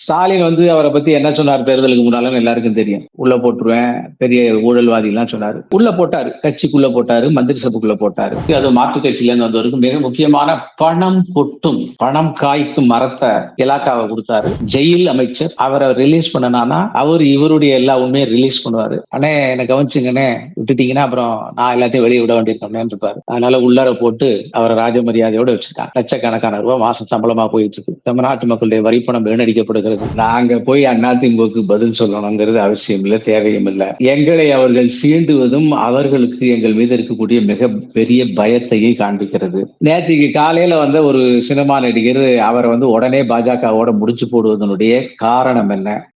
ஸ்டாலின் வந்து அவரை பத்தி என்ன சொன்னார் தேர்தலுக்கு முன்னாலும் எல்லாருக்கும் தெரியும். உள்ள போட்டுருவேன். பெரிய ஊழல்வாதி எல்லாம் சொன்னாரு. உள்ள போட்டாரு. கட்சிக்குள்ள போட்டாரு. மந்திரி சபைக்குள்ள போட்டாரு. அது மாற்று கட்சியில இருந்து வந்தவருக்கு மிக முக்கியமான பணம் கொட்டும் பணம் காய்க்கும் மரத்தை இலாக்காவை கொடுத்தாரு. ஜெயில் அமைச்சர். அவரை ரிலீஸ் பண்ணனானா அவர் இவருடைய எல்லா உண்மையும் ரிலீஸ் பண்ணுவாரு. அண்ணே என்ன கவனிச்சுங்கண்ணே. விட்டுட்டீங்கன்னா அப்புறம் நான் எல்லாத்தையும் வெளியே விட வேண்டியிருக்கேன் இருப்பாரு அதனால உள்ளார போட்டு அவரை ராஜ மரியாதையோட வச்சிருக்காங்க. லட்சக்கணக்கான ரூபாய் மாசம் சம்பளமா போயிட்டு இருக்கு தமிழ்நாட்டு மக்களுடைய வரிப்பணம் வீணடிக்கப்படுகிறது. நாங்க போய் அதிமுகவுக்கு பதில் சொல்லணுங்கிறது அவசியம் இல்லை தேவையும் இல்லை. எங்களை அவர்கள் சீண்டுவதும் அவர்களுக்கு எங்கள் மீது இருக்கக்கூடிய மிக பெரிய பயத்தையே காண்பிக்கிறது. நேற்றுக்கு காலையில வந்த ஒரு சினிமா நடிகர் அவரை வந்து உடனே பாஜகவோட முடிச்சு போடுவதனுடைய காரணம் என்ன?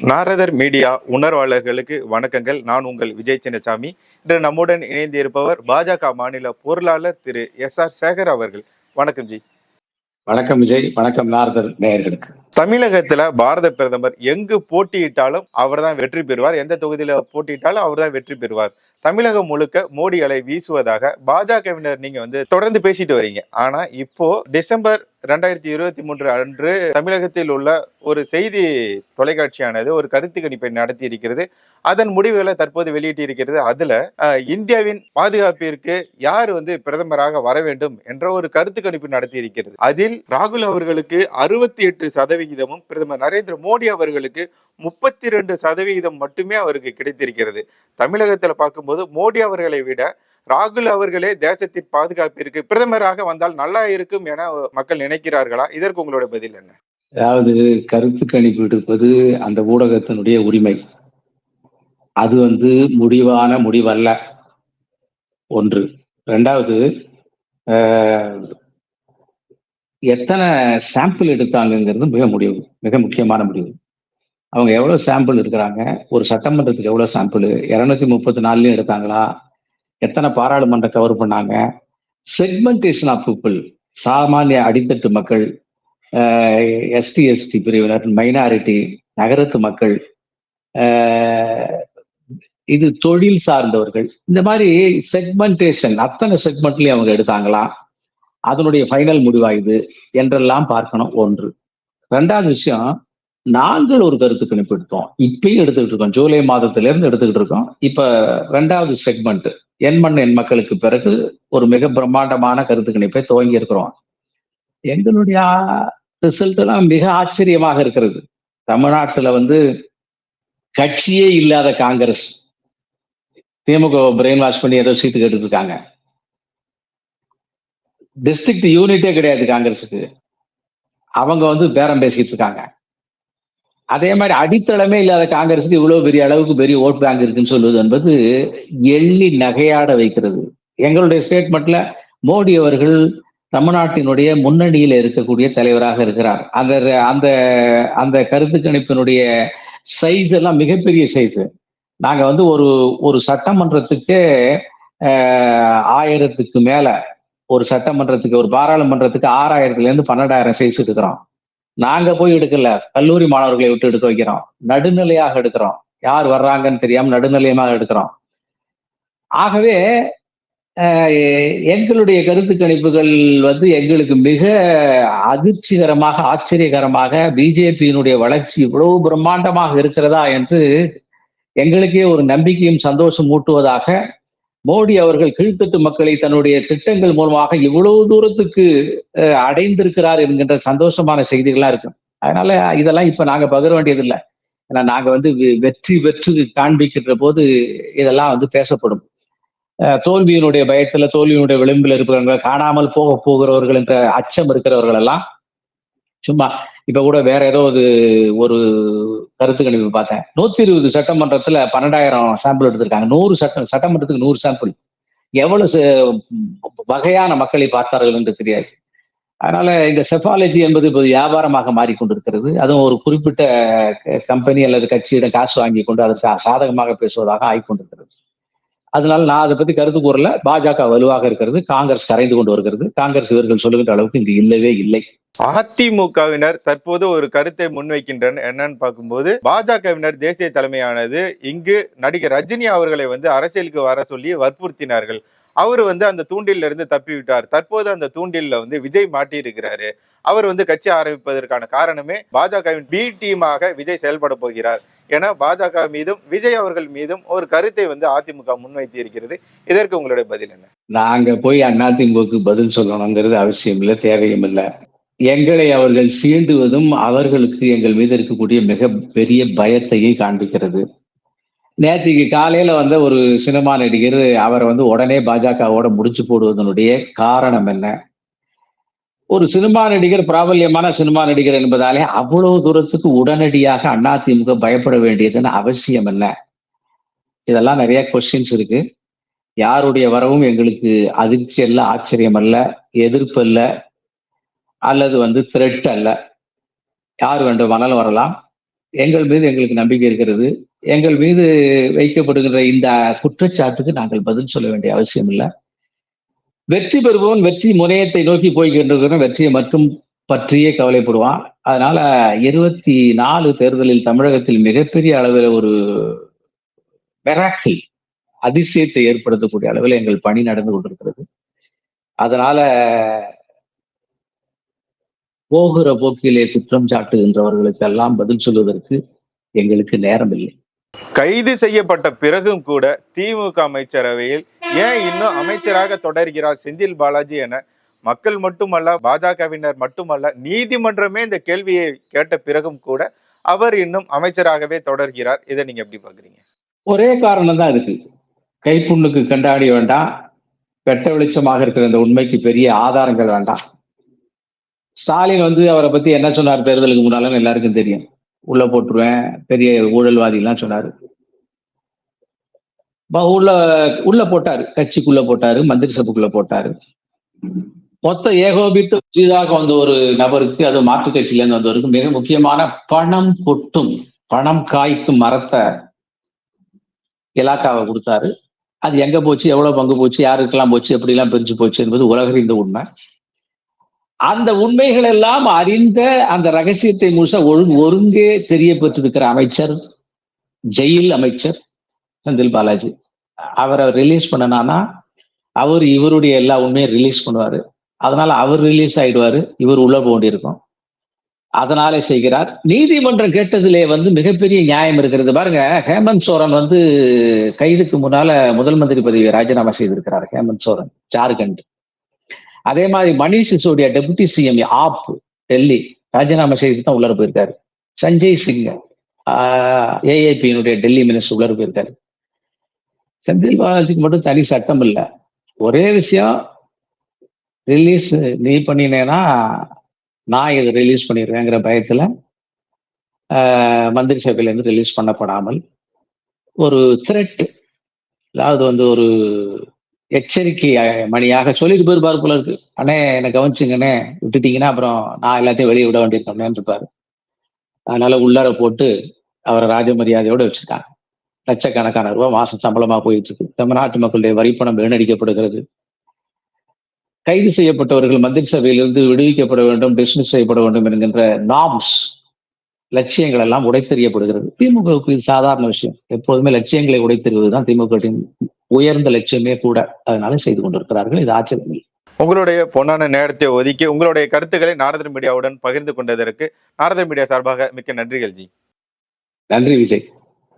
நாரதர் மீடியா உணர்வாளர்களுக்கு வணக்கங்கள். நான் உங்கள் விஜய் சின்னசாமி. இன்று நம்முடன் இணைந்து இருப்பவர் பாஜக மாநில பொருளாளர் திரு எஸ் ஆர் சேகர் அவர்கள். வணக்கம் ஜி. வணக்கம் விஜய் வணக்கம் நாரதர் நேயர்களுக்கு. தமிழகத்துல பாரத பிரதமர் எங்கு போட்டியிட்டாலும் அவர் தான் வெற்றி பெறுவார். எந்த தொகுதியில போட்டியிட்டாலும் அவர்தான் வெற்றி பெறுவார். தமிழகம் முழுக்க மோடி அலை வீசுவதாக பாஜகவினர் நீங்க வந்து தொடர்ந்து பேசிட்டு வரீங்க. ஆனா இப்போ டிசம்பர் ரெண்டாயிரத்தி இருபத்தி மூன்று அன்று தமிழகத்தில் உள்ள ஒரு செய்தி தொலைக்காட்சியானது ஒரு கருத்து கணிப்பை நடத்தி இருக்கிறது அதன் முடிவுகளை தற்போது வெளியிட்டு இருக்கிறது அதுல இந்தியாவின் பாதுகாப்பிற்கு யார் வந்து பிரதமராக வர வேண்டும் என்ற ஒரு கருத்து கணிப்பு நடத்தி இருக்கிறது அதில் ராகுல் அவர்களுக்கு அறுபத்தி எட்டு சதவிகிதமும் பிரதமர் நரேந்திர மோடி அவர்களுக்கு முப்பத்தி ரெண்டு சதவிகிதம் மட்டுமே அவருக்கு கிடைத்திருக்கிறது. தமிழகத்தில் பார்க்கும்போது மோடி அவர்களை விட ராகுல் அவர்களே தேசத்தின் பாதுகாப்பிற்கு பிரதமராக வந்தால் நல்லா இருக்கும் என மக்கள் நினைக்கிறார்களா? இதற்கு உங்களோட பதில் என்ன? அதாவது கருத்து கணிப்பு எடுப்பது அந்த ஊடகத்தினுடைய உரிமை. அது வந்து முடிவான முடிவல்ல. ஒன்று. ரெண்டாவது ஆஹ், எத்தனை சாம்பிள் எடுத்தாங்கங்கிறது மிக முடிவு மிக முக்கியமான முடிவு. அவங்க எவ்வளவு சாம்பிள் எடுக்கிறாங்க? ஒரு சட்டமன்றத்துக்கு எவ்வளோ சாம்பிள் இருநூத்தி முப்பத்தி நாலுலையும் எடுத்தாங்களா? எத்தனை பாராளுமன்ற கவர் பண்ணாங்க? செக்மெண்டேஷன் ஆஃப் பீப்புள் சாமானிய அடித்தட்டு மக்கள் எஸ்டி எஸ்டி பிரிவினர் மைனாரிட்டி நகரத்து மக்கள் இது தொழில் சார்ந்தவர்கள். இந்த மாதிரி செக்மெண்டேஷன் அத்தனை செக்மெண்ட்லயும் அவங்க எடுத்தாங்களா? அதனுடைய ஃபைனல் முடிவாயுது என்றெல்லாம் பார்க்கணும் ஒன்று. ரெண்டாவது விஷயம் நாங்கள் ஒரு கருத்து கணிப்பு எடுத்தோம். இப்பயும் எடுத்துக்கிட்டு இருக்கோம். ஜூலை மாதத்துலேருந்து எடுத்துக்கிட்டு இருக்கோம். இப்ப ரெண்டாவது செக்மெண்ட் என் மண் என் மக்களுக்கு பிறகு ஒரு மிக பிரம்மாண்டமான கருத்து கணிப்பை துவங்கி இருக்கிறோம். எங்களுடைய ரிசல்ட்லாம் மிக ஆச்சரியமாக இருக்கிறது. தமிழ்நாட்டில் வந்து கட்சியே இல்லாத காங்கிரஸ். திமுக பிரெயின் வாஷ் பண்ணி ஏதோ சீட்டு கேட்டுட்டு இருக்காங்க டிஸ்ட்ரிக்ட் யூனிட்டே கிடையாது காங்கிரஸுக்கு. அவங்க வந்து பேரம் பேசிட்டு இருக்காங்க அதே மாதிரி அடித்தளமே இல்லாத காங்கிரஸுக்கு இவ்வளவு பெரிய அளவுக்கு பெரிய ஓட் பேங்க் இருக்குன்னு சொல்லுவது என்பது எள்ளி நகையாட வைக்கிறது. எங்களுடைய ஸ்டேட்மெண்ட்ல மோடி அவர்கள் தமிழ்நாட்டினுடைய முன்னணியில் இருக்கக்கூடிய தலைவராக இருக்கிறார். அந்த அந்த அந்த கருத்து கணிப்பினுடைய சைஸ் எல்லாம் மிகப்பெரிய சைஸ் நாங்க வந்து ஒரு ஒரு சட்டமன்றத்துக்கு ஆயிரத்துக்கு மேல ஒரு சட்டமன்றத்துக்கு ஒரு பாராளுமன்றத்துக்கு ஆறாயிரத்துல இருந்து பன்னெண்டாயிரம் சைஸ் இருக்கிறோம். நாங்க போய் எடுக்கல. கல்லூரி மாணவர்களை விட்டு எடுக்க வைக்கிறோம். நடுநிலையாக எடுக்கிறோம். யார் வர்றாங்கன்னு தெரியாம நடுநிலையமாக எடுக்கிறோம். ஆகவே எங்களுடைய கருத்து கணிப்புகள் வந்து எங்களுக்கு மிக அதிர்ச்சிகரமாக ஆச்சரியகரமாக பிஜேபியினுடைய வளர்ச்சி இவ்வளவு பிரம்மாண்டமாக இருக்கிறதா என்று எங்களுக்கே ஒரு நம்பிக்கையும் சந்தோஷம் ஊட்டுவதாக மோடி அவர்கள் கீழ்த்தட்டு மக்களை தன்னுடைய திட்டங்கள் மூலமாக இவ்வளவு தூரத்துக்கு அஹ், அடைந்திருக்கிறார் என்கின்ற சந்தோஷமான செய்திகளா இருக்கு. அதனால இதெல்லாம் இப்ப நாங்க பகிர வேண்டியதில்லை. ஏன்னா நாங்க வந்து வெ- வெற்றி வெற்றி காண்பிக்கின்ற போது இதெல்லாம் வந்து பேசப்படும். தோல்வியினுடைய பயத்துல தோல்வியினுடைய விளிம்பில் இருப்பவங்க காணாமல் போக போகிறவர்கள் என்ற அச்சம் இருக்கிறவர்கள் எல்லாம் சும்மா இப்ப கூட வேற ஏதோ ஒரு ஒரு கருத்து கணிப்பு பார்த்தேன். நூத்தி இருபது சட்டமன்றத்துல பன்னெண்டாயிரம் சாம்பிள் எடுத்திருக்காங்க. நூறு சட்ட சட்டமன்றத்துக்கு நூறு சாம்பிள் எவ்வளவு வகையான மக்களை பார்த்தார்கள் என்று தெரியாது. அதனால இந்த செஃபாலஜி என்பது இப்போது வியாபாரமாக மாறிக்கொண்டிருக்கிறது. அதுவும் ஒரு குறிப்பிட்ட கம்பெனி அல்லது கட்சியிடம் காசு வாங்கி கொண்டு அதற்கு சாதகமாக பேசுவதாக ஆகிக்கொண்டிருக்கிறது அதனால நான் அதை பத்தி கருத்து கூறல. பாஜக வலுவாக இருக்கிறது. காங்கிரஸ் கரைந்து கொண்டு வருகிறது. காங்கிரஸ் இவர்கள் சொல்லுகின்ற அளவுக்கு இங்கு இல்லவே இல்லை. அதிமுகவினர் தற்போது ஒரு கருத்தை முன்வைக்கின்றனர். என்னன்னு பார்க்கும்போது பாஜகவினர் தேசிய தலைமையானது இங்கு நடிகர் ரஜினி அவர்களை வந்து அரசியலுக்கு வர சொல்லி வற்புறுத்தினார்கள். அவர் வந்து அந்த தூண்டில்ல இருந்து தப்பி விட்டார் தற்போது அந்த தூண்டில்ல வந்து விஜய் மாட்டி இருக்கிறாரு அவர் வந்து கட்சி ஆரம்பிப்பதற்கான காரணமே பாஜகவின் பி டீமாக விஜய் செயல்பட போகிறார். என பாஜக மீதும் விஜய் அவர்கள் மீதும் ஒரு கருத்தை வந்து அதிமுக முன்வைத்து இருக்கிறது இதற்கு உங்களுடைய பதில் என்ன? நாங்க போய் அதிமுக பதில் சொல்லணுங்கிறது அவசியம் இல்லை தேவையும் இல்லை. எங்களை அவர்கள் சீண்டுவதும் அவர்களுக்கு எங்கள் மீது இருக்கக்கூடிய மிக பெரிய பயத்தையே காண்பிக்கிறது. நேற்றுக்கு காலையில வந்த ஒரு சினிமா நடிகர் அவரை வந்து உடனே பாஜகவோட முடிச்சு போடுவதனுடைய காரணம் என்ன? ஒரு சினிமா நடிகர் பிராபல்யமான சினிமா நடிகர் என்பதாலே அவ்வளவு தூரத்துக்கு உடனடியாக அதிமுக பயப்பட வேண்டியதுன்னு அவசியம் என்ன இதெல்லாம் நிறைய கொஸ்டின்ஸ் இருக்கு. யாருடைய வரவும் எங்களுக்கு அதிர்ச்சி அல்ல ஆச்சரியம் அல்ல எதிர்ப்பு அல்ல. அல்லது வந்து த்ரெட் அல்ல. யார் வேண்டுமானாலும் வரலாம். எங்கள் மீது எங்களுக்கு நம்பிக்கை இருக்கிறது. எங்கள் மீது வைக்கப்படுகின்ற இந்த குற்றச்சாட்டுக்கு நாங்கள் பதில் சொல்ல வேண்டிய அவசியம் இல்லை. வெற்றி பெறுபவன் வெற்றி முனையத்தை நோக்கி போய்கின்றிருக்கிற வெற்றியை மட்டும் பற்றியே கவலைப்படுவான். அதனால இருபத்தி நாலு தேர்தலில் தமிழகத்தில் மிகப்பெரிய அளவில் ஒரு மெராக்கிள் அதிசயத்தை ஏற்படுத்தக்கூடிய அளவில் எங்கள் பணி நடந்து கொண்டிருக்கிறது. அதனால போகிற போக்கிலே குற்றம் சாட்டுகின்றவர்களுக்கெல்லாம் பதில் சொல்வதற்கு எங்களுக்கு நேரம் இல்லை கைது செய்யப்பட்ட பிறகும் கூட திமுக அமைச்சரவையில் ஏன் இன்னும் அமைச்சராக தொடர்கிறார் செந்தில் பாலாஜி என மக்கள் மட்டுமல்ல பாஜகவினர் மட்டுமல்ல நீதிமன்றமே இந்த கேள்வியை கேட்ட பிறகும் கூட அவர் இன்னும் அமைச்சராகவே தொடர்கிறார். இதை நீங்க எப்படி பாக்குறீங்க ஒரே காரணம் தான் இருக்கு. கைப்புண்ணுக்கு கண்டாடி வேண்டாம் வெட்ட வெளிச்சமாக இருக்கிற இந்த உண்மைக்கு பெரிய ஆதாரங்கள் வேண்டாம். ஸ்டாலின் வந்து அவரை பத்தி என்ன சொன்னார் தேர்தலுக்கு முன்னாலும் எல்லாருக்கும் தெரியும். உள்ள போட்டுருவேன். பெரிய ஊழல்வாதி எல்லாம் சொன்னாரு உள்ள உள்ள போட்டாரு. கட்சிக்குள்ள போட்டாரு. மந்திரி சபைக்குள்ள போட்டாரு. மொத்த ஏகோபித்து புதிதாக வந்த ஒரு நபருக்கு அது மாற்று கட்சியில இருந்து வந்தவருக்கு மிக முக்கியமான பணம் கொட்டும் பணம் காய்க்கும் மரத்தை இலாக்காவை கொடுத்தாரு. அது எங்க போச்சு? எவ்வளவு பங்கு போச்சு? யாருக்கெல்லாம் போச்சு? எப்படி எல்லாம் பிரிஞ்சு போச்சு என்பது உலகறிந்த உண்மை. அந்த உண்மைகள் எல்லாம் அறிந்த அந்த ரகசியத்தை முழுசா ஒழுங்கு ஒருங்கே தெரிய பெற்றிருக்கிற அமைச்சர் ஜெயில் அமைச்சர் செந்தில் பாலாஜி. அவரை ரிலீஸ் பண்ணனானா அவர் இவருடைய எல்லா உண்மையும் ரிலீஸ் பண்ணுவாரு. அதனால அவர் ரிலீஸ் ஆயிடுவாரு இவர் உள்ள போண்டிருக்கும். அதனாலே செய்கிறார். நீதிமன்றம் கேட்டதிலே வந்து மிகப்பெரிய நியாயம் இருக்கிறது. பாருங்க ஹேமந்த் சோரன் வந்து கைதுக்கு முன்னால முதல் மந்திரி பதவியை ராஜினாமா செய்திருக்கிறார் ஹேமந்த் சோரன் ஜார்க்கண்ட். அதே மாதிரி Manish Sisodia deputy CM of Delhi ராஜினாமா செய்து தான் உள்ளர போயிருக்காரு. சஞ்சய் சிங் ஏஐபியினுடைய டெல்லி மினிஸ்டர் உள்ளர போயிருக்காரு. செந்தில் பாலாஜிக்கு மட்டும் தனி சட்டம் இல்லை. ஒரே விஷயம் ரிலீஸ் நீ பண்ணினேன்னா நான் இதை ரிலீஸ் பண்ணிடுவேங்கிற பயத்தில் மந்திரி சபையிலேருந்து ரிலீஸ் பண்ணப்படாமல் ஒரு த்ரெட் அதாவது வந்து ஒரு எச்சரிக்கை மணியாக சொல்லிட்டு போயிருப்பாரு போல இருக்கு. அண்ணே என்னை கவனிச்சுங்கண்ணே விட்டுட்டீங்கன்னா அப்புறம் நான் எல்லாத்தையும் வெளியே விட வேண்டியிருக்கேன்னு இருப்பாரு. அதனால உள்ளார போட்டு அவரை ராஜ மரியாதையோட வச்சிருக்காங்க லட்சக்கணக்கான ரூபாய் மாசம் சம்பளமா போயிட்டு இருக்கு தமிழ்நாட்டு மக்களுடைய வரிப்பணம் வீணடிக்கப்படுகிறது. கைது செய்யப்பட்டவர்கள் மந்திரி சபையிலிருந்து விடுவிக்கப்பட வேண்டும் டிஸ்மிஸ் செய்யப்பட வேண்டும் என்கின்ற நாம்ஸ் லட்சியங்கள் எல்லாம் உடைத்தெறியப்படுகிறது. திமுகவுக்கு இது சாதாரண விஷயம். எப்போதுமே லட்சியங்களை உடைத்தெறிவதுதான் திமுகவின் உயர்ந்த லட்சியமே கூட அதனால செய்து கொண்டிருக்கிறார்கள். இது ஆச்சரியம் இல்லை. உங்களுடைய பொன்னான நேரத்தை ஒதுக்கி உங்களுடைய கருத்துக்களை நாரதன் மீடியாவுடன் பகிர்ந்து கொண்டதற்கு நாரதன் மீடியா சார்பாக மிக்க நன்றிகள் ஜி. நன்றி விஜய்.